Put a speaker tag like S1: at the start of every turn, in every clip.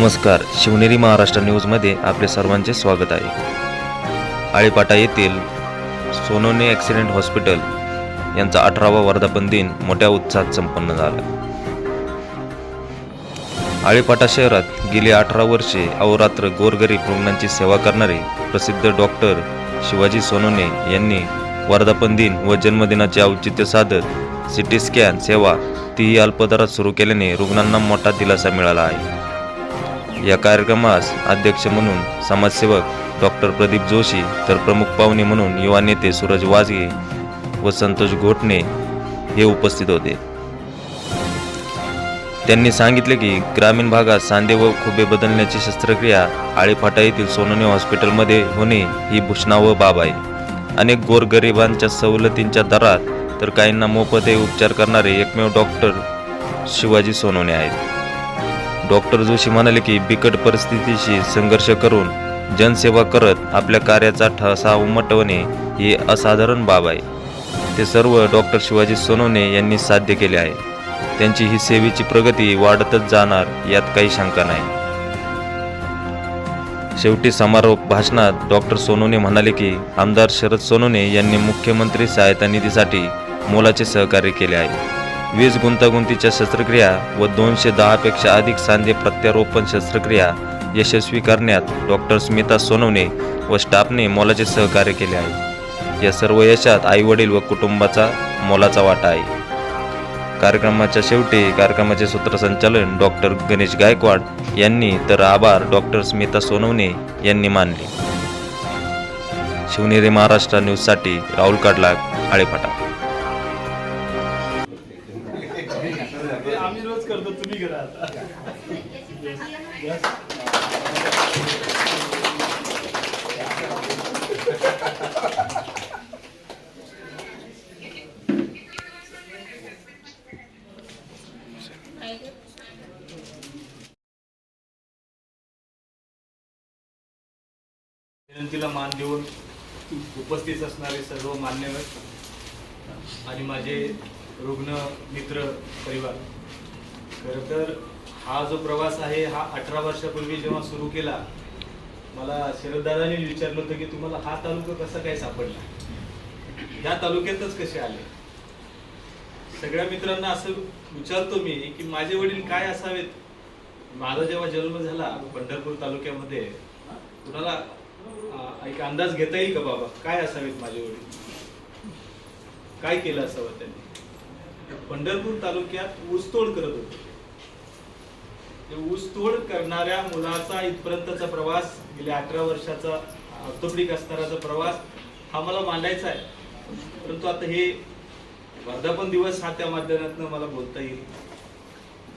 S1: नमस्कार शिवनेरी महाराष्ट्र न्यूजमध्ये आपले सर्वांचे स्वागत आहे. आळेपाटा येथील सोनोने ॲक्सिडेंट हॉस्पिटल यांचा अठरावा वर्धापन दिन मोठ्या उत्साहात संपन्न झाला. आळीपाटा शहरात गेली अठरा वर्षे अहोरात्र गोरगरीब रुग्णांची सेवा करणारे प्रसिद्ध डॉक्टर शिवाजी सोनोने यांनी वर्धापन दिन व जन्मदिनाचे औचित्य साधत सी टी स्कॅन सेवा तीही अल्पदरात सुरू केल्याने रुग्णांना मोठा दिलासा मिळाला आहे. या कार्यक्रमास अध्यक्ष म्हणून समाजसेवक डॉक्टर प्रदीप जोशी तर प्रमुख पाहुणे म्हणून युवा नेते सूरज वाजगे व संतोष घोटणे हे उपस्थित होते. त्यांनी सांगितले की ग्रामीण भागात सांधे व खुबे बदलण्याची शस्त्रक्रिया आळीफाटा येथील सोनोने हॉस्पिटलमध्ये होणे ही भूषणावह बाब आहे. अनेक गोरगरिबांच्या सवलतींच्या दरात तर काहींना मोफतही उपचार करणारे एकमेव डॉक्टर शिवाजी सोनवणे आहेत. डॉक्टर जोशी म्हणाले की बिकट परिस्थितीशी संघर्ष करून जनसेवा करत आपल्या कार्याचा ठसा उमटवणे ही असाधारण बाब आहे. ते सर्व डॉक्टर शिवाजी सोनवणे यांनी साध्य केले आहे. त्यांची ही सेवेची प्रगती वाढतच जाणार यात काही शंका नाही. शेवटी समारोप भाषणात डॉक्टर सोनवणे म्हणाले की आमदार शरद सोनवणे यांनी मुख्यमंत्री सहायता निधीसाठी मोलाचे सहकार्य केले आहे. वीस गुंतागुंतीच्या शस्त्रक्रिया व दोनशे दहापेक्षा अधिक सांधे प्रत्यारोपण शस्त्रक्रिया यशस्वी करण्यात डॉक्टर स्मिता सोनवणे व स्टाफने मोलाचे सहकार्य केले आहे. या सर्व यशात आईवडील व कुटुंबाचा मोलाचा वाटा आहे. कार्यक्रमाच्या शेवटी कार्यक्रमाचे सूत्रसंचालन डॉक्टर गणेश गायकवाड यांनी तर आभार डॉक्टर स्मिता सोनवणे यांनी मानले. शिवनेरी महाराष्ट्र न्यूजसाठी राहुल कडलाक आळेफाटा.
S2: विनंतीला मान देऊन उपस्थित असणारे सर्व मान्यवर आणि माझे रुग्ण मित्र परिवार. खरं तर हा जो प्रवास आहे हा अठरा वर्षापूर्वी जेव्हा सुरू केला मला शरददादाने विचारलं होतं की तुम्हाला हा तालुका कसा काय सापडला? या तालुक्यातच कसे आले? सगळ्या मित्रांना असं विचारतो मी की माझे वडील काय असावेत? माझा जेव्हा जन्म झाला पंढरपूर तालुक्यामध्ये कुणाला एक अंदाज घेता येईल का बाबा? काय असावेत माझे वडील? काय केलं असावं त्यांनी? पंढरपूर तालुक्यात ऊसतोड करत होते. ऊसतोड करणाऱ्या मुलाचा इथपर्यंतचा प्रवास गेल्या अठरा वर्षाचा ऑर्थोपेडिक असणाराचा प्रवास हा मला मांडायचा आहे. परंतु आता हे वर्धापन दिवस हा त्या माध्यमातून मला बोलता येईल.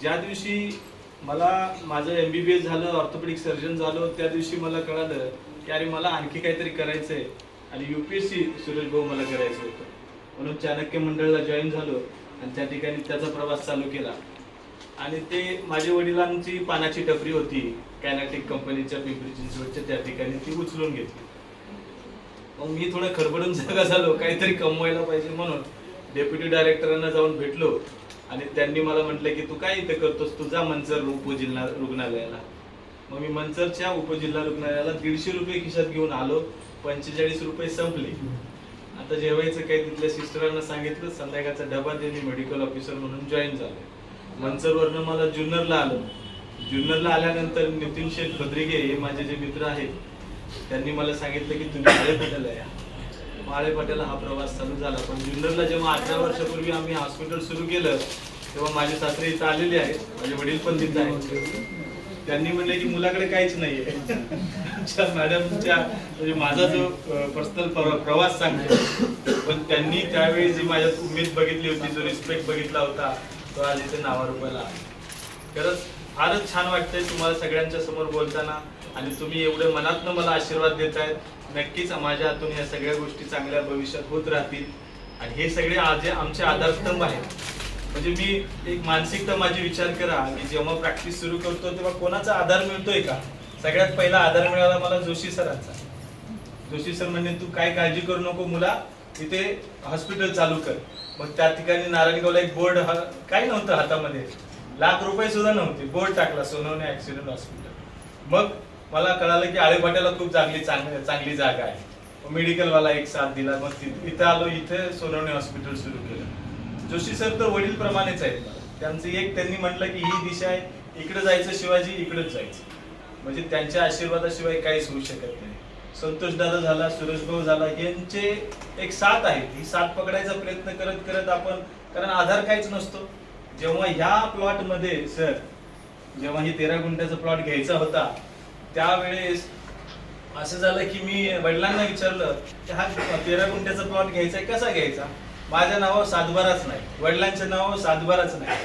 S2: ज्या दिवशी मला माझं एम बी बी एस झालं ऑर्थोपेडिक सर्जन झालं त्या दिवशी मला कळालं की अरे मला आणखी काहीतरी करायचं आहे आणि यू पी एस सुरेश भाऊ मला करायचं होतं. म्हणून चाणक्य मंडळला जॉईन झालो आणि त्या ठिकाणी त्याचा प्रवास चालू केला. आणि ते माझ्या वडिलांची पानाची टपरी होती कॅनाटिक कंपनीच्या पिंपरी चिंचवडच्या त्या ठिकाणी ती उचलून घेतली. मग मी थोडं खडबडून जागा झालो काहीतरी कमवायला पाहिजे म्हणून डेप्युटी डायरेक्टरांना जाऊन भेटलो. आणि त्यांनी मला म्हटलं की तू काय इथे करतोस? तू जा मंचर उपजिल्हा रुग्णालयाला. मग मी मंचरच्या उपजिल्हा रुग्णालयाला दीडशे रुपये खिशात घेऊन आलो. पंचेचाळीस रुपये संपले. आता जेवायचं काही तिथल्या सिस्टरांना सांगितलं संध्याकाळचा डबा दे मेडिकल ऑफिसर म्हणून जॉईन झालो. मंचरवरनं मला जुन्नरला आलो जुन्नरला आल्यानंतर नितीन शेठ भद्रिगे हे माझे जे मित्र आहेत त्यांनी मला सांगितलं की तुम्ही आळेपाट्याला या. आळेपाट्याला हा प्रवास चालू झाला. पण जुन्नरला जेव्हा अठरा वर्षापूर्वी आम्ही हॉस्पिटल सुरू केलं तेव्हा माझे सासरे इथं आलेले आहेत माझे वडील पण तिथं आहेत. त्यांनी म्हणले की मुलाकडे काहीच नाहीये. आमच्या मॅडमच्या म्हणजे माझा जो पर्सनल प्रवास सांगतो पण त्यांनी त्यावेळी जी माझ्यात उमेद बघितली होती जो रिस्पेक्ट बघितला होता तो आज ते नावा रुपयाला खरंच फारच छान वाटतंय तुम्हाला सगळ्यांच्या समोर बोलताना आणि तुम्ही एवढे मनातनं मला आशीर्वाद देतायत. नक्कीच माझ्या हातून या सगळ्या गोष्टी चांगल्या भविष्यात होत राहतील. आणि हे सगळे आज आमचे आधारस्तंभ आहेत. म्हणजे मी एक मानसिकता माझी विचार करा की जेव्हा प्रॅक्टिस सुरू करतो तेव्हा कोणाचा आधार मिळतोय का? सगळ्यात पहिला आधार मिळाला मला जोशी सरांचा. जोशी सर म्हणजे तू काय काळजी करू नको मुला तिथे हॉस्पिटल चालू कर. मग त्या ठिकाणी नारायणगावला एक बोर्ड हा काही नव्हतं हातामध्ये. लाख रुपये सुद्धा नव्हते. बोर्ड टाकला सोनवणे ऍक्सिडेंट हॉस्पिटल मग मला कळालं की आळेपाट्याला खूप चांगली चांगली चांगली जागा आहे. मेडिकलवाला एक साथ दिला. मग इथं आलो इथे सोनवणे हॉस्पिटल सुरू केलं. जोशी सर तर वडील प्रमाणेच आहेत. त्यांचं एक त्यांनी म्हटलं की ही दिशा आहे. इकडे जायचं शिवाजी इकडेच जायचं. म्हणजे त्यांच्या आशीर्वादाशिवाय काहीच होऊ शकत नाही. संतोष दादा झाला सुरेश भाऊ झाला यांचे एक साथ आहे. ही साथ पकडायचा प्रयत्न करत करत आपण कारण आधार काहीच नसतो. जेव्हा ह्या प्लॉटमध्ये सर जेव्हा ही तेरा गुंठ्याचा प्लॉट घ्यायचा होता त्यावेळेस असं झालं की मी वडिलांना विचारलं की हा तेरा गुंठ्याचा प्लॉट घ्यायचा आहे कसा घ्यायचा? माझ्या नावावर सातबाराच नाही. वडिलांच्या नावावर सातबाराच नाही.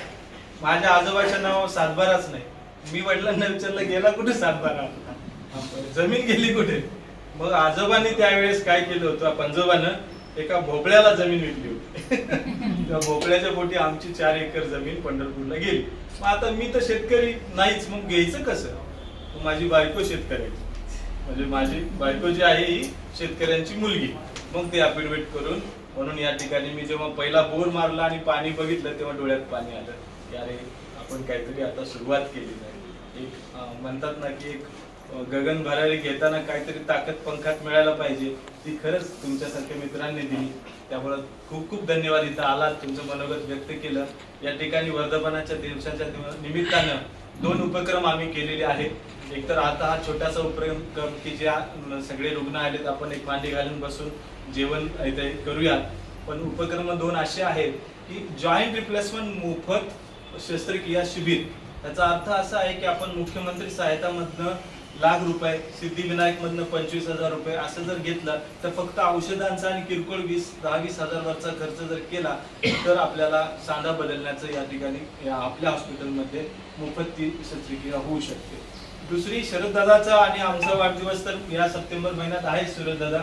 S2: माझ्या आजोबाच्या नावावर सातबाराच नाही. मी वडिलांना विचारलं गेला कुठे सातबारा? जमीन गेली कुठे? मग आजोबांनी त्यावेळेस काय केलं होतं? पंजोबानं एका भोपळ्याला जमीन विकली होती. त्या भोपळ्याच्या पोटी आमची चार एकर जमीन पंढरपूरला गेली. मग आता मी तर शेतकरी नाहीच मग घ्यायचं कसं? माझी बायको शेतकऱ्याची. म्हणजे माझी बायको जी आहे ही शेतकऱ्यांची मुलगी. मग ते अफिडविट करून म्हणून या ठिकाणी मी जेव्हा पहिला बोर मारला आणि पाणी बघितलं तेव्हा डोळ्यात पाणी आलं. की अरे आपण काहीतरी आता सुरुवात केली नाही. एक म्हणतात ना की एक गगन भरारी घेताना काहीतरी ताकद पंखात मिळायला पाहिजे ती खरंच तुमच्यासारख्या मित्रांनी दिली. त्यामुळं खूप खूप धन्यवाद इथं आलात तुमचं मनोगत व्यक्त केलं. या ठिकाणी वर्धमानाच्या दिवसाच्या निमित्तानं दोन उपक्रम आम्ही केलेले आहेत. एक तर आता हा छोटासा उपक्रम की ज्या सगळे रुग्ण आलेत आपण एक मांडी घालून बसून जेवण इथे करूयात पण उपक्रम दोन असे आहेत की जॉईंट रिप्लेसमेंट मोफत शस्त्रक्रिया शिबिर. त्याचा अर्थ असा आहे की आपण मुख्यमंत्री सहायतामधनं लाख रुपये सिद्धिविनायक मधनं पंचवीस हजार रुपये असं जर घेतलं तर फक्त औषधांचा आणि किरकोळ वीस दहा वीस हजार वरचा खर्च जर केला तर आपल्याला सांधा बदलण्याचं या ठिकाणी आपल्या हॉस्पिटलमध्ये मोफत ती शस्त्रक्रिया होऊ शकते. दुसरी शरददादाचा आणि आमचा वाढदिवस तर या सप्टेंबर महिन्यात आहे सूरजदादा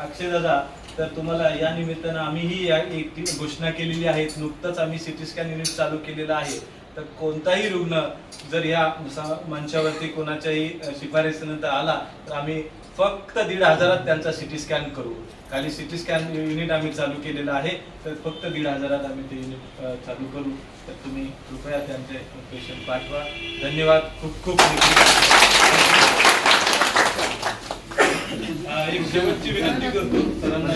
S2: अक्षय दादा तर तुम्हाला या निमित्तानं आम्हीही या एक ती घोषणा केलेली आहे नुकतंच आम्ही सिटी स्कॅन युनिट चालू केलेलं आहे. तर कोणताही रुग्ण जर या मंचावरती कोणाच्याही शिफारसीनंतर आला तर आम्ही फक्त दीड हजारात त्यांचा सिटी स्कॅन करू. खाली सिटी स्कॅन युनिट आम्ही चालू केलेलं आहे तर फक्त दीड हजारात आम्ही ते युनिट चालू करू. तर तुम्ही कृपया त्यांचे पेशंट पाठवा. धन्यवाद. खूप खूप एक शेवटची विनंती करतो. सरांना.